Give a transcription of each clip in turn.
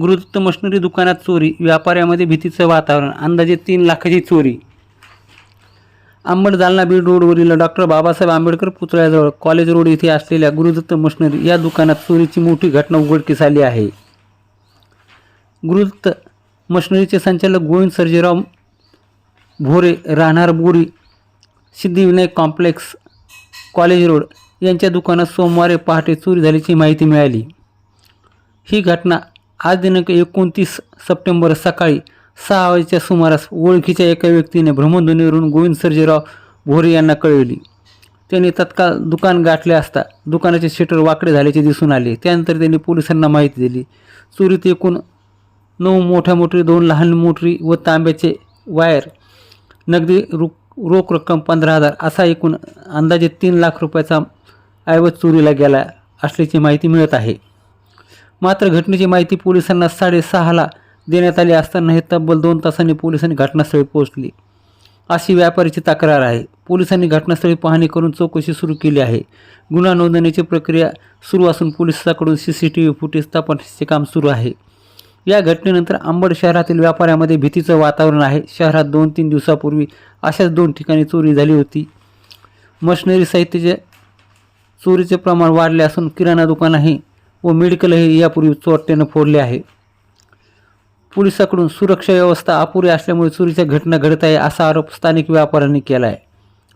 Guru Dutt machinery दुकानात चोरी व्यापाऱ्यामध्ये भीतीचं वातावरण अंदाजे तीन लाखाची चोरी. अंबड जालना बीड रोडवरील डॉक्टर बाबासाहेब आंबेडकर पुतळ्याजवळ कॉलेज रोड येथे असलेल्या गुरुदत्त मशिनरी या दुकानात चोरीची मोठी घटना उघडकीस आली आहे. गुरुदत्त मशिनरीचे संचालक गोविंद सर्जेराव भोरे राहणार Bori Siddhivinayak complex college road यांच्या दुकानात सोमवारी पहाटे चोरी झाल्याची माहिती मिळाली. ही घटना आज दिनांक एकोणतीस सप्टेंबर सकाळी सहा वाजेच्या सुमारास ओळखीच्या एका व्यक्तीने भ्रमणध्वनीवरून गोविंद सर्जेराव भोरे यांना कळवली. त्यांनी तत्काळ दुकान गाठले असता दुकानाचे शटर वाकडे झाल्याचे दिसून आले. त्यानंतर त्यांनी पोलिसांना माहिती दिली. चोरीत एकूण नऊ मोठ्या मोटरी दोन लहान मोटरी व तांब्याचे वायर नगदी रु रोख रक्कम पंधरा हजार असा एकूण अंदाजे तीन लाख रुपयाचा ऐवज चोरीला गेला असल्याची माहिती मिळत आहे. मात्र घटनेची माहिती पोलिसांना साडेसहाला देण्यात आली असताना हे तब्बल दोन तासांनी पोलिसांनी घटनास्थळी पोहोचली. अशी व्यापाऱ्याची तक्रार आहे. पोलिसांनी घटनास्थळी पाहणी करून चौकशी सुरू केली आहे. गुन्हा नोंदणीची प्रक्रिया सुरू असून पोलिसांकडून C C T V footage तपासण्याचे काम सुरू आहे. या घटनेनंतर अंबड शहरातील व्यापाऱ्यामध्ये भीतीचं वातावरण आहे. शहरात दोन तीन दिवसापूर्वी अशाच दोन ठिकाणी चोरी झाली होती. मशिनरी साहित्याचे चोरीचे प्रमाण वाढले असून किराणा दुकानही व मेडिकलही यापूर्वी चोरट्यानं फोडले आहे. पोलिसांकडून सुरक्षा व्यवस्था अपुरी असल्यामुळे चोरीच्या घटना घडत आहे असा आरोप स्थानिक व्यापाऱ्यांनी केला आहे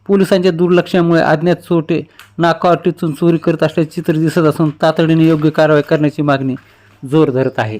पोलिसांच्या दुर्लक्षामुळे अज्ञात चोरटे नाकावर टिचून चोरी करत असल्याचे चित्र दिसत असून तातडीने योग्य कारवाई करण्याची मागणी जोर धरत आहे.